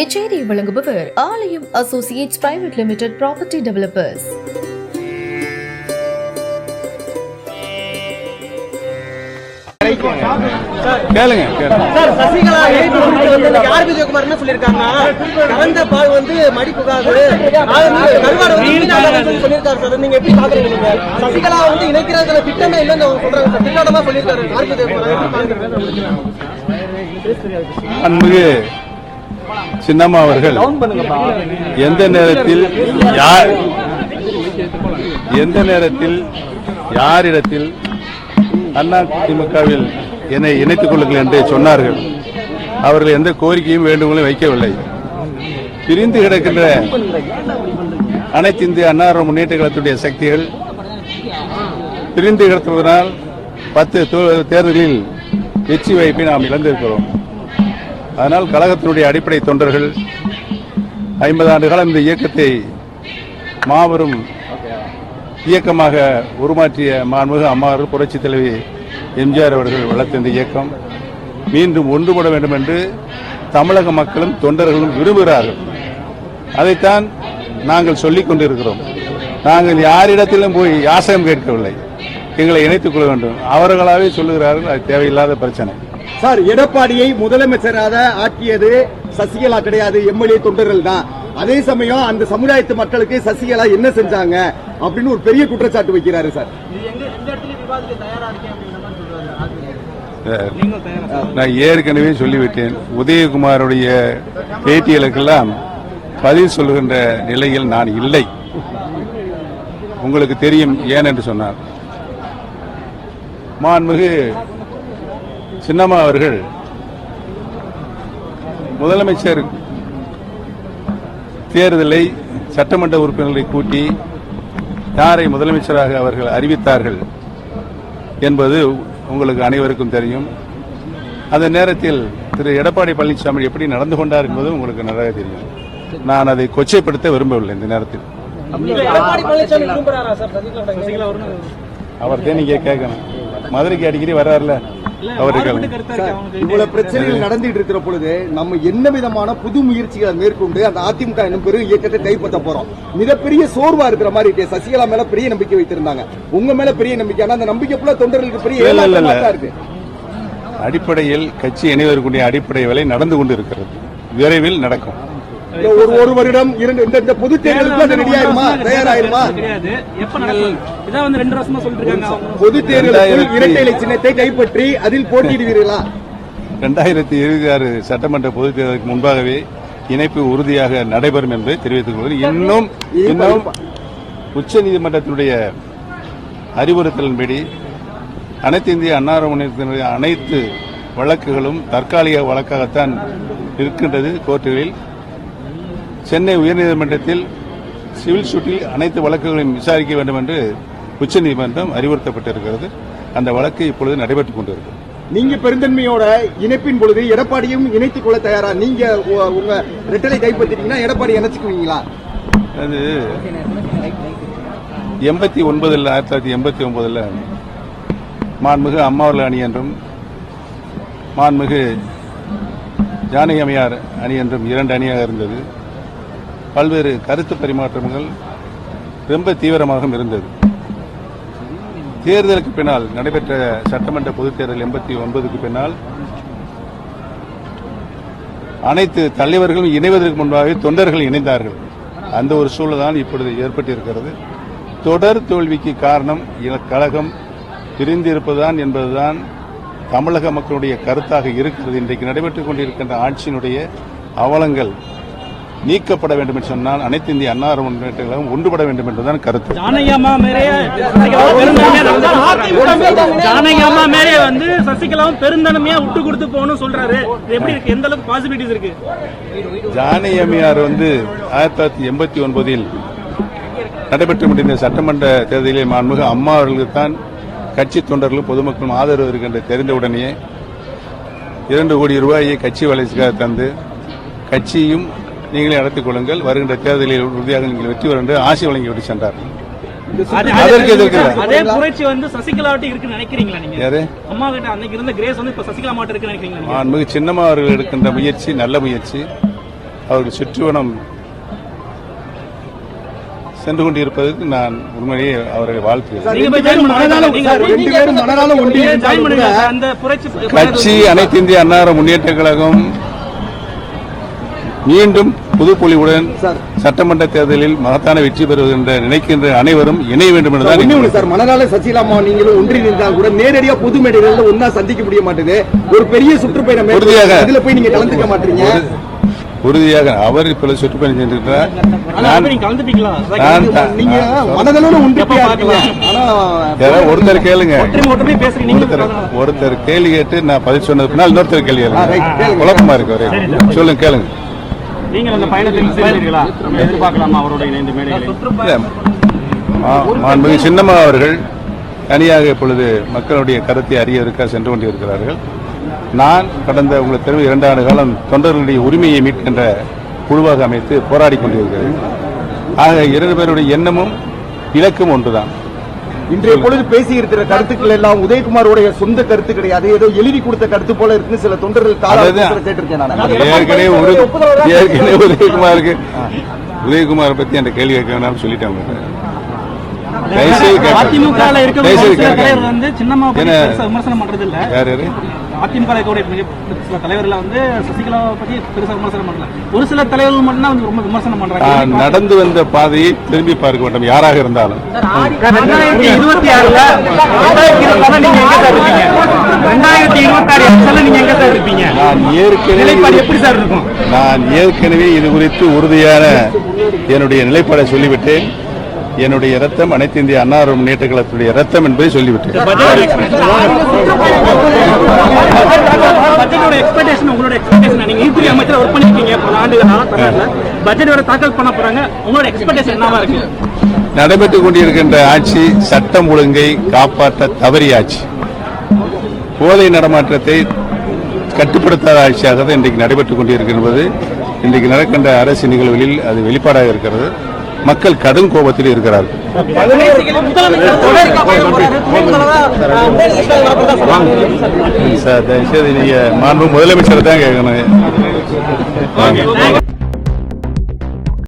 இச்செய்தியை வழங்குபவர் Aalayam associates private limited property developers. கேளுங்க. கேளுங்க சார் சசிகலா எழுதி வந்து கலந்த பால் வந்து மடிப்புகாது. கருவாடு வந்து வீணாகாதுன்னு சொல்லியிருக்காரு சார். நீங்க எப்படி பாக்குறீங்க நீங்க? சசிகலா வந்து இணைக்கிறதுல திட்டமே இல்லைன்னு அவங்க சொல்றாங்க சார். திட்டமா சொல்லியிருக்காரு. விஜயகுமார்? சின்னம்மா அவர்கள் எந்த நேரத்தில் யார் எந்த நேரத்தில் யாரிடத்தில் அண்ணா திமுகவில் என்னை இணைத்துக் கொள்ளுங்கள் என்று சொன்னார்கள். அவர்கள் எந்த கோரிக்கையும் வேண்டுகோளும் வைக்கவில்லை. பிரிந்து கிடக்கின்ற அனைத்து இந்திய அன்னார முன்னேற்ற கழகத்துடைய சக்திகள் பிரிந்து கிடத்துவதனால் பத்து தேர்தலில் வெற்றி வாய்ப்பை நாம் இழந்திருக்கிறோம். அதனால் கழகத்தினுடைய அடிப்படை தொண்டர்கள் ஐம்பது ஆண்டு காலம் இந்த இயக்கத்தை மாபெரும் இயக்கமாக உருமாற்றிய மாண்புமிகு அம்மாறு புரட்சி தலைவி எம்ஜிஆர் அவர்கள் வளர்த்த இந்த இயக்கம். மீண்டும் ஒன்றுபட வேண்டும் என்று தமிழக மக்களும் தொண்டர்களும் விரும்புகிறார்கள். அதைத்தான் நாங்கள் சொல்லிக் கொண்டிருக்கிறோம். நாங்கள் யாரிடத்திலும் போய் யாசகம் கேட்கவில்லை. எங்களை இணைத்துக் கொள்ள வேண்டும். அவர்களாகவே சொல்லுகிறார்கள் அது தேவையில்லாத பிரச்சனை. சார் எடப்பாடியை முதலமைச்சராக ஆக்கியது சசிகலா கிடையாது எம்எல்ஏ தொண்டர்கள் தான். அதே சமயம் அந்த சமுதாயத்து மக்களுக்கு சசிகலா என்ன செஞ்சாங்க அப்படின்னு ஒரு பெரிய குற்றச்சாட்டு வைக்கிறாரு சார். நான் ஏற்கனவே சொல்லிவிட்டேன். உதயகுமாருடைய பேட்டியலுக்கெல்லாம் பதில் சொல்லுகின்ற நிலையில் நான் இல்லை. உங்களுக்கு தெரியும் ஏன் என்று சொன்னார் மாண்புமிகு சின்னம்மா அவர்கள் முதலமைச்சர் தேர்தலை சட்டமன்ற உறுப்பினர்களை கூட்டி யாரை முதலமைச்சராக அவர்கள் அறிவித்தார்கள் என்பது உங்களுக்கு அனைவருக்கும் தெரியும். அந்த நேரத்தில் திரு எடப்பாடி பழனிசாமி எப்படி நடந்து கொண்டார் என்பது உங்களுக்கு நன்றாக தெரியும். நான் அதை கொச்சைப்படுத்த விரும்பவில்லை இந்த நேரத்தில். அவர் தான் நீங்க கேட்கணும். மதுரைக்கு அடிக்கடி வர்றாருல அவருக்கு சார், இவ்வளவு பிரச்சனைகள் நடந்துட்டு இருக்கிற பொழுது நம்ம என்ன விதமான புது முயற்சிகளை மேற்கொண்டு அந்த அதிமுக என்னும் பெரும் இயக்கத்தை கைப்பற்ற போறோம்? மிகப்பெரிய சோர்வா இருக்கிற மாதிரி இருக்கு. சசிகலா மேல பெரிய நம்பிக்கை வைத்திருந்தாங்க. உங்க மேல பெரிய நம்பிக்கை. ஆனா அந்த நம்பிக்கை ஃபுல்லா தொண்டர்களுக்கு பெரிய இருக்கு. அடிப்படையில் கட்சி இணைவதற்குரிய அடிப்படை வேலை நடந்து கொண்டிருக்கிறது விரைவில் நடக்கும். ஒரு ஒரு வருடம் இரண்டு இந்த- இந்த பொது தேர்தலுக்கு ரெடி ஆயிருமா? எப்ப நடக்கும்? இதான் வந்து ரெண்டு வருஷமா சொல்லிட்டு இருக்காங்க பொது ரெண்டாயிரத்தி- இரட்டை இலை சின்னத்தை கைப்பற்றி அதில் போட்டியிடுவீர்களா? ரெண்டாயிரத்தி இருபத்தி ஆறு சட்டமன்ற பொதுத் தேர்தலுக்கு முன்பாகவே இணைப்பு உறுதியாக நடைபெறும் என்பதை தெரிவித்துக் கொள்கிறேன். இன்னும் இன்னும் உச்ச நீதிமன்றத்தினுடைய அறிவுறுத்தலின்படி அனைத்து இந்திய அன்னார முன்னேற்றத்தினுடைய அனைத்து வழக்குகளும் தற்காலிக வழக்காகத்தான் இருக்கின்றது கோர்ட்டுகளில். சென்னை உயர்நீதிமன்றத்தில் சிவில் சூட்டில் அனைத்து வழக்குகளையும் விசாரிக்க வேண்டும் என்று உச்சநீதிமன்றம் அறிவுறுத்தப்பட்டிருக்கிறது. அந்த வழக்கு இப்பொழுது நடைபெற்றுக் கொண்டிருக்கிறது. நீங்க பெருந்தன்மையோட இணைப்பின் பொழுது எடப்பாடியும் இணைத்துக் கொள்ள தயாரா? நீங்க உங்க ரெட்டலை கைப்பற்றிட்டீங்கன்னா எடப்பாடி இணைச்சுக்குவீங்களா? அது எண்பத்தி ஒன்பதில் ஆயிரத்தி தொள்ளாயிரத்தி எண்பத்தி ஒன்பதில் மாண்புமிகு அம்மாவர்கள் அணி என்றும் மாண்புமிகு ஜானகி அம்மையார் அணி என்றும் இரண்டு அணியாக இருந்தது. பல்வேறு கருத்து பரிமாற்றங்கள் ரொம்ப தீவிரமாகவும் இருந்தது. தேர்தலுக்கு பின்னால் நடைபெற்ற சட்டமன்ற பொதுத் தேர்தல் எண்பத்தி ஒன்பதுக்கு பின்னால் அனைத்து தலைவர்களும் இணைவதற்கு முன்பாகவே தொண்டர்கள் இணைந்தார்கள். அந்த ஒரு சூழல் தான் இப்பொழுது ஏற்பட்டிருக்கிறது. தொடர் தோல்விக்கு காரணம் கழகம். பிரிந்திருப்பதுதான் என்பதுதான் தமிழக மக்களுடைய கருத்தாக இருக்கிறது. இன்றைக்கு நடைபெற்றுக் கொண்டிருக்கின்ற ஆட்சியினுடைய அவலங்கள். நீக்கப்பட வேண்டும் என்று சொன்னால் அனைத்து இந்திய அன்னார முன்னேற்ற கழகம் ஒன்றுபட வேண்டும் என்றுதான் கருத்து. ஜானகியம்மா மேலே வந்து சசிகலாவும் பெருந்தன்மையா விட்டு கொடுத்து போகணும் சொல்றாரு. எப்படி இருக்கு? எந்த அளவுக்கு பாசிபிலிட்டிஸ் இருக்கு? ஜானகி அம்மையார் வந்து ஆயிரத்தி தொள்ளாயிரத்தி எண்பத்தி ஒன்பதில் நடைபெற்று முடிந்த சட்டமன்ற தேர்தலில் மாண்புமிகு அம்மா அவர்களுக்கு தான் கட்சி தொண்டர்களும் பொதுமக்களும் ஆதரவு இருக்கின்ற தெரிந்தவுடனேயே இரண்டு கோடி ரூபாயை கட்சி வளர்ச்சிக்காக தந்து கட்சியும் நீங்களே நடத்திக் கொள்ளுங்கள். வருகின்ற தேர்தலில் உறுதியாக நீங்கள் வெற்றி பெறும் என்று ஆசை வழங்கிவிட்டு சென்றார். அது- அதற்கு எதிர்க்கு இல்ல. அதே புரட்சி வந்து சசிகலாவிட்ட இருக்குன்னு நினைக்கிறீங்களா நீங்க? யாரு? அம்மா கிட்ட அன்னைக்கு இருந்த கிரேஸ் வந்து இப்ப சசிகலா மாட்ட இருக்குன்னு நினைக்கிறீங்களா நீங்க? மாண்புமிகு சின்னம்மா அவர்கள் எடுக்கின்ற முயற்சி நல்ல முயற்சி. அவர்கள் சுற்றுவனம் சென்று கொண்டிருப்பதற்கு நான் உண்மையிலேயே அந்த புரட்சி கட்சி அனைத்து இந்திய அன்னார முன்னேற்ற கழகம் மீண்டும் புதுப்பொலிவுடன் சார். சட்டமன்ற தேர்தலில் மகத்தான வெற்றி பெறுகின்ற நினைக்கின்ற அனைவரும் இணைய வேண்டும் என்றுதான் சார் மனதால சசிகலாமா நீங்களும் ஒன்றி இருந்தால் கூட நேரடியா பொது மேடைகள்ல ஒன்னா சந்திக்க முடிய மாட்டேது. ஒரு பெரிய சுற்றுப்பயணம் உறுதியாக. அதுல போய் நீங்க கலந்துக்க மாட்டீங்க. உறுதியாக அவர் இப்பொழுது சுற்றுப்பயணம் யாராவது ஒருத்தர் கேளுங்க. ஒற்றுமை ஒற்றுமை பேசுறீங்க நீங்க ஒருத்தர் ஒருத்தர் கேள்வி கேட்டு நான் பதில் சொன்னது பின்னால் இன்னொருத்தர் கேள்வி. குழப்பமா இருக்கு சொல்லுங்க கேளுங்க. நீங்கள் அந்த பயணத்தில் சேர்ந்தீர்களா நம்ம எதிர்பார்க்கலாமா. அவரோட இணைந்து மேடைகளை? சின்னம்மா அவர்கள் தனியாக இப்பொழுது மக்களுடைய கருத்தை அறியதற்காக சென்று கொண்டிருக்கிறார்கள். நான் கடந்த உங்களுக்கு தெரியும் இரண்டு ஆண்டு காலம் தொண்டர்களுடைய உரிமையை மீட்கின்ற குழுவாக அமைத்து போராடி கொண்டிருக்கிறேன். ஆக இரண்டு பேருடைய எண்ணமும் இலக்கும் ஒன்றுதான். இன்றைய பொழுது பேசி இருக்கிற கருத்துக்கள் எல்லாம் உதயகுமாரோடைய சொந்த கருத்து கிடையாது. ஏதோ எழுதி கொடுத்த கருத்து போல இருக்குன்னு சில தொண்டர்கள் ஏற்கனவே உதயகுமாருக்கு உதயகுமாரை பத்தி அந்த கேள்வி கேட்க வேணாம்னு சொல்லிட்டாங்க. அதிமுக இருக்க தயவுசெய்து சில கேட்க. தலைவர் வந்து சின்னம்மா விமர்சனம் பண்றது இல்ல அதிமுக இருக்கக்கூடிய மிக சில தலைவர்கள் வந்து சசிகலாவை பத்தி பெருசா விமர்சனம் பண்ணல. ஒரு சில தலைவர்கள் மட்டும் தான் வந்து ரொம்ப விமர்சனம் பண்றாங்க. நடந்து வந்த பாதையை திரும்பி பார்க்க வேண்டும் யாராக இருந்தாலும். ரெண்டாயிரத்தி இருபத்தி ஆறுல ரெண்டாயிரத்தி இருபத்தி நீங்க எங்க சார் இருப்பீங்க? ரெண்டாயிரத்தி இருபத்தி ஆறு எலெக்ஷன்ல நீங்க எங்க சார் இருப்பீங்க? நான் ஏற்கனவே நிலைப்பாடு எப்படி சார் இருக்கும்? நான் ஏற்கனவே இது குறித்து உறுதியான என்னுடைய நிலைப்பாடை சொல்லிவிட்டேன். என்னுடைய ரத்தம் அனைத்து இந்திய அன்னார முன்னேற்ற கழகத்துடைய ரத்தம் என்பதை சொல்லிவிட்டேன். இருக்கு? நடைபெற்றுக் கொண்டிருக்கின்ற ஆட்சி சட்டம் ஒழுங்கை காப்பாற்ற தவறிய ஆட்சி. போதை நடமாட்டத்தை கட்டுப்படுத்தாத ஆட்சியாக தான் இன்றைக்கு நடைபெற்றுக் கொண்டிருக்கின்றது. இன்றைக்கு நடக்கின்ற அரசு நிகழ்வுகளில் அது வெளிப்பாடாக இருக்கிறது. மக்கள் கடும் கோபத்தில் இருக்கிறார்கள் சார் தயவுசெய்து நீங்க மாண்பு முதலமைச்சர் தான் கேட்கணும்.